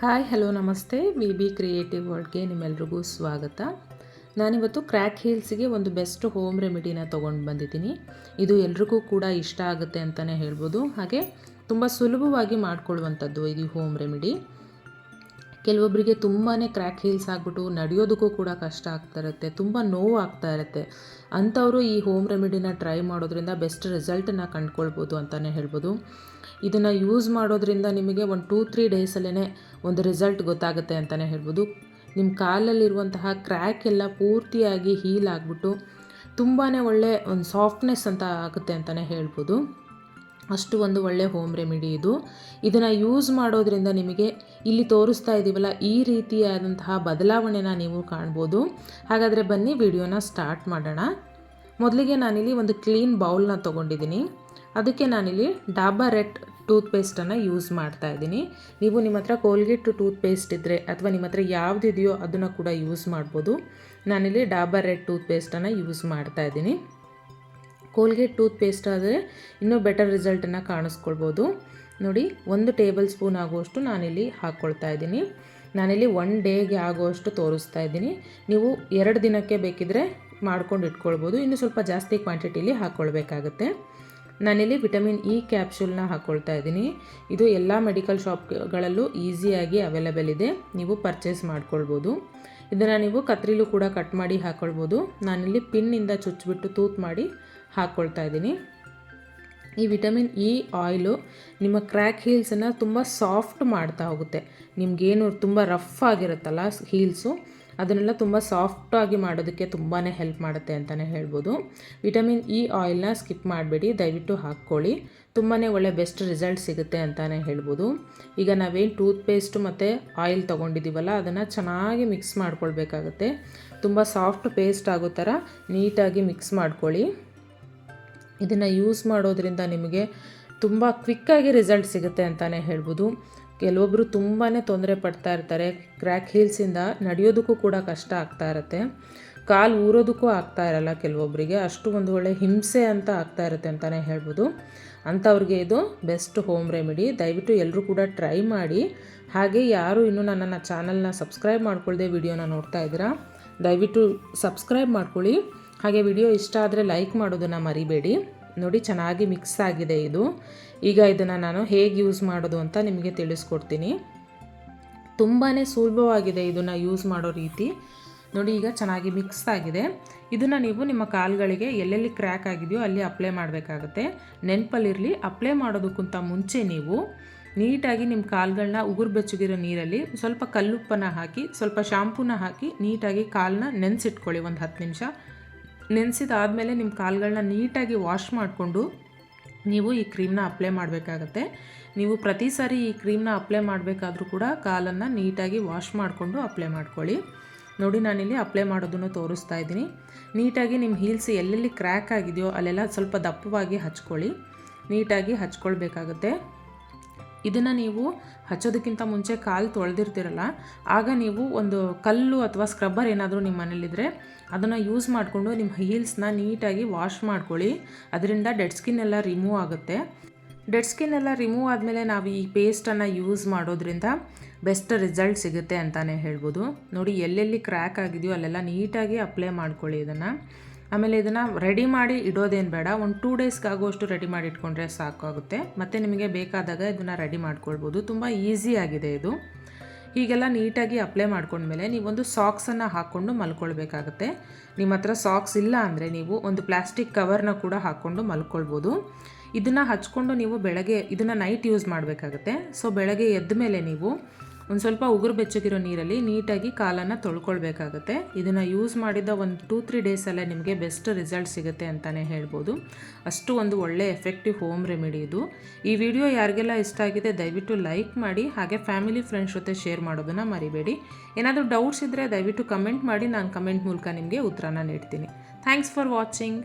Hi, hello, ನಮಸ್ತೆ. V B creative ವರ್ಲ್ಡ್ಗೆ ನಿಮ್ಮೆಲ್ರಿಗೂ ಸ್ವಾಗತ. ನಾನಿವತ್ತು ಕ್ರ್ಯಾಕ್ ಹೀಲ್ಸ್ಗೆ ಒಂದು ಬೆಸ್ಟ್ ಹೋಮ್ ರೆಮಿಡಿನ ತೊಗೊಂಡು ಬಂದಿದ್ದೀನಿ. ಇದು ಎಲ್ರಿಗೂ ಕೂಡ ಇಷ್ಟ ಆಗುತ್ತೆ ಅಂತಲೇ ಹೇಳ್ಬೋದು. ಹಾಗೆ ತುಂಬ ಸುಲಭವಾಗಿ ಮಾಡಿಕೊಳ್ಳುವಂಥದ್ದು ಇದು ಹೋಮ್ ರೆಮಿಡಿ. ಕೆಲವೊಬ್ಬರಿಗೆ ತುಂಬಾ ಕ್ರ್ಯಾಕ್ ಹೀಲ್ಸ್ ಆಗಿಬಿಟ್ಟು ನಡೆಯೋದಕ್ಕೂ ಕೂಡ ಕಷ್ಟ ಆಗ್ತಾ ಇರುತ್ತೆ, ತುಂಬ ನೋವು ಆಗ್ತಾ ಇರುತ್ತೆ. ಅಂಥವರು ಈ ಹೋಮ್ ರೆಮಿಡಿನ ಟ್ರೈ ಮಾಡೋದ್ರಿಂದ ಬೆಸ್ಟ್ ರಿಸಲ್ಟನ್ನು ಕಂಡ್ಕೊಳ್ಬೋದು ಅಂತಲೇ ಹೇಳ್ಬೋದು. ಇದನ್ನು ಯೂಸ್ ಮಾಡೋದ್ರಿಂದ ನಿಮಗೆ ಒಂದು ಟೂ ತ್ರೀ ಡೇಸಲ್ಲೇ ಒಂದು ರಿಸಲ್ಟ್ ಗೊತ್ತಾಗುತ್ತೆ ಅಂತಲೇ ಹೇಳ್ಬೋದು. ನಿಮ್ಮ ಕಾಲಲ್ಲಿರುವಂತಹ ಕ್ರ್ಯಾಕ್ ಎಲ್ಲ ಪೂರ್ತಿಯಾಗಿ ಹೀಲ್ ಆಗಿಬಿಟ್ಟು ತುಂಬಾ ಒಳ್ಳೆ ಒಂದು ಸಾಫ್ಟ್ನೆಸ್ ಅಂತ ಆಗುತ್ತೆ ಅಂತಲೇ ಹೇಳ್ಬೋದು. ಅಷ್ಟು ಒಂದು ಒಳ್ಳೆ ಹೋಮ್ ರೆಮಿಡಿ ಇದು. ಇದನ್ನು ಯೂಸ್ ಮಾಡೋದ್ರಿಂದ ನಿಮಗೆ ಇಲ್ಲಿ ತೋರಿಸ್ತಾ ಇದ್ದೀವಲ್ಲ ಈ ರೀತಿಯಾದಂತಹ ಬದಲಾವಣೆನ ನೀವು ಕಾಣ್ಬೋದು. ಹಾಗಾದರೆ ಬನ್ನಿ ವಿಡಿಯೋನ ಸ್ಟಾರ್ಟ್ ಮಾಡೋಣ. ಮೊದಲಿಗೆ ನಾನಿಲ್ಲಿ ಒಂದು ಕ್ಲೀನ್ ಬೌಲ್ನ ತೊಗೊಂಡಿದ್ದೀನಿ. ಅದಕ್ಕೆ ನಾನಿಲ್ಲಿ ಡಾಬಾ ರೆಡ್ ಟೂತ್ ಪೇಸ್ಟನ್ನು ಯೂಸ್ ಮಾಡ್ತಾ ಇದ್ದೀನಿ. ನೀವು ನಿಮ್ಮ ಹತ್ರ ಕೋಲ್ಗೇಟ್ ಟೂತ್ ಪೇಸ್ಟ್ ಇದ್ದರೆ ಅಥವಾ ನಿಮ್ಮ ಹತ್ರ ಯಾವುದಿದೆಯೋ ಅದನ್ನು ಕೂಡ ಯೂಸ್ ಮಾಡ್ಬೋದು. ನಾನಿಲ್ಲಿ ಡಾಬಾ ರೆಡ್ ಟೂತ್ ಪೇಸ್ಟನ್ನು ಯೂಸ್ ಮಾಡ್ತಾ ಇದ್ದೀನಿ. ಕೋಲ್ಗೇಟ್ ಟೂತ್ ಪೇಸ್ಟ್ ಆದರೆ ಇನ್ನೂ ಬೆಟರ್ ರಿಸಲ್ಟನ್ನು ಕಾಣಿಸ್ಕೊಳ್ಬೋದು. ನೋಡಿ, ಒಂದು ಟೇಬಲ್ ಸ್ಪೂನ್ ಆಗುವಷ್ಟು ನಾನಿಲ್ಲಿ ಹಾಕ್ಕೊಳ್ತಾ ಇದ್ದೀನಿ. ನಾನಿಲ್ಲಿ ಒನ್ ಡೇಗೆ ಆಗುವಷ್ಟು ತೋರಿಸ್ತಾ ಇದ್ದೀನಿ. ನೀವು ಎರಡು ದಿನಕ್ಕೆ ಬೇಕಿದ್ರೆ ಮಾಡ್ಕೊಂಡು ಇಟ್ಕೊಳ್ಬೋದು. ಇನ್ನು ಸ್ವಲ್ಪ ಜಾಸ್ತಿ ಕ್ವಾಂಟಿಟಿಲಿ ಹಾಕ್ಕೊಳ್ಬೇಕಾಗತ್ತೆ ನಾನಿಲ್ಲಿ ವಿಟಮಿನ್ ಇ ಕ್ಯಾಪ್ಸೂಲ್ನ ಹಾಕ್ಕೊಳ್ತಾ ಇದ್ದೀನಿ. ಇದು ಎಲ್ಲ ಮೆಡಿಕಲ್ ಶಾಪ್ಗಳಲ್ಲೂ ಈಸಿಯಾಗಿ ಅವೈಲೇಬಲ್ ಇದೆ. ನೀವು ಪರ್ಚೇಸ್ ಮಾಡ್ಕೊಳ್ಬೋದು. ಇದನ್ನು ನೀವು ಕತ್ರಿಲೂ ಕೂಡ ಕಟ್ ಮಾಡಿ ಹಾಕ್ಕೊಳ್ಬೋದು ನಾನಿಲ್ಲಿ ಪಿನ್ನಿಂದ ಚುಚ್ಚಿಬಿಟ್ಟು ತೂತ್ ಮಾಡಿ ಹಾಕ್ಕೊಳ್ತಾ ಇದ್ದೀನಿ. ಈ ವಿಟಮಿನ್ ಇ ಆಯಿಲು ನಿಮ್ಮ ಕ್ರ್ಯಾಕ್ ಹೀಲ್ಸನ್ನು ತುಂಬ ಸಾಫ್ಟ್ ಮಾಡ್ತಾ ಹೋಗುತ್ತೆ. ನಿಮಗೇನು ತುಂಬ ರಫ್ ಆಗಿರುತ್ತಲ್ಲ ಹೀಲ್ಸು, ಅದನ್ನೆಲ್ಲ ತುಂಬ ಸಾಫ್ಟಾಗಿ ಮಾಡೋದಕ್ಕೆ ತುಂಬಾ ಹೆಲ್ಪ್ ಮಾಡುತ್ತೆ ಅಂತಲೇ ಹೇಳ್ಬೋದು. ವಿಟಮಿನ್ ಇ ಆಯಿಲ್ನ ಸ್ಕಿಪ್ ಮಾಡಬೇಡಿ, ದಯವಿಟ್ಟು ಹಾಕ್ಕೊಳ್ಳಿ. ತುಂಬಾ ಒಳ್ಳೆ ಬೆಸ್ಟ್ ರಿಸಲ್ಟ್ ಸಿಗುತ್ತೆ ಅಂತಲೇ ಹೇಳ್ಬೋದು. ಈಗ ನಾವೇನು ಟೂತ್ ಪೇಸ್ಟು ಮತ್ತು ಆಯಿಲ್ ತೊಗೊಂಡಿದ್ದೀವಲ್ಲ, ಅದನ್ನು ಚೆನ್ನಾಗಿ ಮಿಕ್ಸ್ ಮಾಡ್ಕೊಳ್ಬೇಕಾಗತ್ತೆ. ತುಂಬ ಸಾಫ್ಟ್ ಪೇಸ್ಟ್ ಆಗೋ ಥರ ನೀಟಾಗಿ ಮಿಕ್ಸ್ ಮಾಡ್ಕೊಳ್ಳಿ. ಇದನ್ನು ಯೂಸ್ ಮಾಡೋದ್ರಿಂದ ನಿಮಗೆ ತುಂಬ ಕ್ವಿಕ್ಕಾಗಿ ರಿಸಲ್ಟ್ ಸಿಗುತ್ತೆ ಅಂತಲೇ ಹೇಳ್ಬೋದು. ಕೆಲವೊಬ್ಬರು ತುಂಬಾ ತೊಂದರೆ ಪಡ್ತಾ ಇರ್ತಾರೆ. ಕ್ರ್ಯಾಕ್ ಹೀಲ್ಸಿಂದ ನಡೆಯೋದಕ್ಕೂ ಕೂಡ ಕಷ್ಟ ಆಗ್ತಾ ಇರುತ್ತೆ. ಕಾಲು ಊರೋದಕ್ಕೂ ಆಗ್ತಾ ಇರಲ್ಲ ಕೆಲವೊಬ್ಬರಿಗೆ ಅಷ್ಟು ಒಂದು ಒಳ್ಳೆ ಹಿಂಸೆ ಅಂತ ಆಗ್ತಾ ಇರುತ್ತೆ ಅಂತಲೇ ಹೇಳ್ಬೋದು. ಅಂಥವ್ರಿಗೆ ಇದು ಬೆಸ್ಟ್ ಹೋಮ್ ರೆಮಿಡಿ ದಯವಿಟ್ಟು ಎಲ್ಲರೂ ಕೂಡ ಟ್ರೈ ಮಾಡಿ. ಹಾಗೆ ಯಾರು ಇನ್ನೂ ನನ್ನ ಚಾನಲ್ನ ಸಬ್ಸ್ಕ್ರೈಬ್ ಮಾಡ್ಕೊಳ್ಳದೆ ವಿಡಿಯೋನ ನೋಡ್ತಾ ಇದ್ದೀರಾ, ದಯವಿಟ್ಟು ಸಬ್ಸ್ಕ್ರೈಬ್ ಮಾಡ್ಕೊಳ್ಳಿ. ಹಾಗೆ ವಿಡಿಯೋ ಇಷ್ಟ ಆದರೆ ಲೈಕ್ ಮಾಡೋದನ್ನು ಮರಿಬೇಡಿ. ನೋಡಿ, ಚೆನ್ನಾಗಿ ಮಿಕ್ಸ್ ಆಗಿದೆ ಇದು. ಈಗ ಇದನ್ನು ನಾನು ಹೇಗೆ ಯೂಸ್ ಮಾಡೋದು ಅಂತ ನಿಮಗೆ ತಿಳಿಸ್ಕೊಡ್ತೀನಿ. ತುಂಬಾ ಸುಲಭವಾಗಿದೆ ಇದನ್ನು ಯೂಸ್ ಮಾಡೋ ರೀತಿ. ನೋಡಿ, ಈಗ ಚೆನ್ನಾಗಿ ಮಿಕ್ಸ್ ಆಗಿದೆ. ಇದನ್ನು ನೀವು ನಿಮ್ಮ ಕಾಲುಗಳಿಗೆ ಎಲ್ಲೆಲ್ಲಿ ಕ್ರ್ಯಾಕ್ ಆಗಿದೆಯೋ ಅಲ್ಲಿ ಅಪ್ಲೈ ಮಾಡಬೇಕಾಗುತ್ತೆ. ನೆನಪಲ್ಲಿರಲಿ ಅಪ್ಲೈ ಮಾಡೋದಕ್ಕಿಂತ ಮುಂಚೆ ನೀವು ನೀಟಾಗಿ ನಿಮ್ಮ ಕಾಲುಗಳನ್ನ ಉಗುರು ಬೆಚ್ಚಗಿರೋ ನೀರಲ್ಲಿ ಸ್ವಲ್ಪ ಕಲ್ಲುಪ್ಪನ ಹಾಕಿ, ಸ್ವಲ್ಪ ಶಾಂಪೂನ ಹಾಕಿ ನೀಟಾಗಿ ಕಾಲನ್ನ ನೆನೆಸಿಟ್ಕೊಳ್ಳಿ ಒಂದು ಹತ್ತು ನಿಮಿಷ. ನೆನೆಸಿದಾದಮೇಲೆ ನಿಮ್ಮ ಕಾಲುಗಳನ್ನ ನೀಟಾಗಿ ವಾಶ್ ಮಾಡಿಕೊಂಡು ನೀವು ಈ ಕ್ರೀಮ್ನ ಅಪ್ಲೈ ಮಾಡಬೇಕಾಗತ್ತೆ. ನೀವು ಪ್ರತಿ ಸಾರಿ ಈ ಕ್ರೀಮ್ನ ಅಪ್ಲೈ ಮಾಡಬೇಕಾದ್ರೂ ಕೂಡ ಕಾಲನ್ನು ನೀಟಾಗಿ ವಾಶ್ ಮಾಡಿಕೊಂಡು ಅಪ್ಲೈ ಮಾಡ್ಕೊಳ್ಳಿ. ನೋಡಿ, ನಾನಿಲ್ಲಿ ಅಪ್ಲೈ ಮಾಡೋದನ್ನು ತೋರಿಸ್ತಾ ಇದ್ದೀನಿ. ನೀಟಾಗಿ ನಿಮ್ಮ ಹೀಲ್ಸ್ ಎಲ್ಲೆಲ್ಲಿ ಕ್ರ್ಯಾಕ್ ಆಗಿದೆಯೋ ಅಲ್ಲೆಲ್ಲ ಸ್ವಲ್ಪ ದಪ್ಪವಾಗಿ ಹಚ್ಕೊಳ್ಳಿ. ನೀಟಾಗಿ ಹಚ್ಕೊಳ್ಬೇಕಾಗತ್ತೆ. ಇದನ್ನು ನೀವು ಹಚ್ಚೋದಕ್ಕಿಂತ ಮುಂಚೆ ಕಾಲು ತೊಳೆದಿರ್ತಿರಲ್ಲ, ಆಗ ನೀವು ಒಂದು ಕಲ್ಲು ಅಥವಾ ಸ್ಕ್ರಬ್ಬರ್ ಏನಾದರೂ ನಿಮ್ಮ ಮನೇಲಿದ್ದರೆ ಅದನ್ನು ಯೂಸ್ ಮಾಡಿಕೊಂಡು ನಿಮ್ಮ ಹೀಲ್ಸ್ನ ನೀಟಾಗಿ ವಾಶ್ ಮಾಡ್ಕೊಳ್ಳಿ. ಅದರಿಂದ ಡೆಡ್ ಸ್ಕಿನ್ ಎಲ್ಲ ರಿಮೂವ್ ಆಗುತ್ತೆ. ಡೆಡ್ ಸ್ಕಿನ್ ಎಲ್ಲ ರಿಮೂವ್ ಆದಮೇಲೆ ನಾವು ಈ ಪೇಸ್ಟನ್ನು ಯೂಸ್ ಮಾಡೋದ್ರಿಂದ ಬೆಸ್ಟ್ ರಿಸಲ್ಟ್ ಸಿಗುತ್ತೆ ಅಂತಲೇ ಹೇಳ್ಬೋದು. ನೋಡಿ, ಎಲ್ಲೆಲ್ಲಿ ಕ್ರ್ಯಾಕ್ ಆಗಿದೆಯೋ ಅಲ್ಲೆಲ್ಲ ನೀಟಾಗಿ ಅಪ್ಲೈ ಮಾಡ್ಕೊಳ್ಳಿ ಇದನ್ನು. ಆಮೇಲೆ ಇದನ್ನು ರೆಡಿ ಮಾಡಿ ಇಡೋದೇನು ಬೇಡ. ಒಂದು ಟೂ ಡೇಸ್ಗಾಗುವಷ್ಟು ರೆಡಿ ಮಾಡಿ ಇಟ್ಕೊಂಡ್ರೆ ಸಾಕಾಗುತ್ತೆ. ಮತ್ತು ನಿಮಗೆ ಬೇಕಾದಾಗ ಇದನ್ನು ರೆಡಿ ಮಾಡ್ಕೊಳ್ಬೋದು. ತುಂಬ ಈಸಿಯಾಗಿದೆ ಇದು. ಹೀಗೆಲ್ಲ ನೀಟಾಗಿ ಅಪ್ಲೈ ಮಾಡ್ಕೊಂಡ್ಮೇಲೆ ನೀವೊಂದು ಸಾಕ್ಸನ್ನು ಹಾಕ್ಕೊಂಡು ಮಲ್ಕೊಳ್ಬೇಕಾಗತ್ತೆ. ನಿಮ್ಮ ಹತ್ರ ಸಾಕ್ಸ್ ಇಲ್ಲ ಅಂದರೆ ನೀವು ಒಂದು ಪ್ಲಾಸ್ಟಿಕ್ ಕವರ್ನ ಕೂಡ ಹಾಕ್ಕೊಂಡು ಮಲ್ಕೊಳ್ಬೋದು. ಇದನ್ನು ಹಚ್ಕೊಂಡು ನೀವು ಬೆಳಗ್ಗೆ, ಇದನ್ನು ನೈಟ್ ಯೂಸ್ ಮಾಡಬೇಕಾಗತ್ತೆ. ಸೊ ಬೆಳಗ್ಗೆ ಎದ್ದ ಮೇಲೆ ನೀವು ಒಂದು ಸ್ವಲ್ಪ ಉಗುರು ಬೆಚ್ಚಗಿರೋ ನೀರಲ್ಲಿ ನೀಟಾಗಿ ಕಾಲನ್ನು ತೊಳ್ಕೊಳ್ಬೇಕಾಗುತ್ತೆ. ಇದನ್ನು ಯೂಸ್ ಮಾಡಿದ ಒಂದು ಟೂ ತ್ರೀ ಡೇಸಲ್ಲೇ ನಿಮಗೆ ಬೆಸ್ಟ್ ರಿಸಲ್ಟ್ ಸಿಗುತ್ತೆ ಅಂತಲೇ ಹೇಳ್ಬೋದು. ಅಷ್ಟು ಒಂದು ಒಳ್ಳೆ ಎಫೆಕ್ಟಿವ್ ಹೋಮ್ ರೆಮಿಡಿ ಇದು. ಈ ವಿಡಿಯೋ ಯಾರಿಗೆಲ್ಲ ಇಷ್ಟ ಆಗಿದೆ ದಯವಿಟ್ಟು ಲೈಕ್ ಮಾಡಿ, ಹಾಗೆ ಫ್ಯಾಮಿಲಿ ಫ್ರೆಂಡ್ಸ್ ಜೊತೆ ಶೇರ್ ಮಾಡೋದನ್ನು ಮರಿಬೇಡಿ. ಏನಾದರೂ ಡೌಟ್ಸ್ ಇದ್ದರೆ ದಯವಿಟ್ಟು ಕಮೆಂಟ್ ಮಾಡಿ, ನಾನು ಕಮೆಂಟ್ ಮೂಲಕ ನಿಮಗೆ ಉತ್ತರನ ನೀಡ್ತೀನಿ. Thanks for watching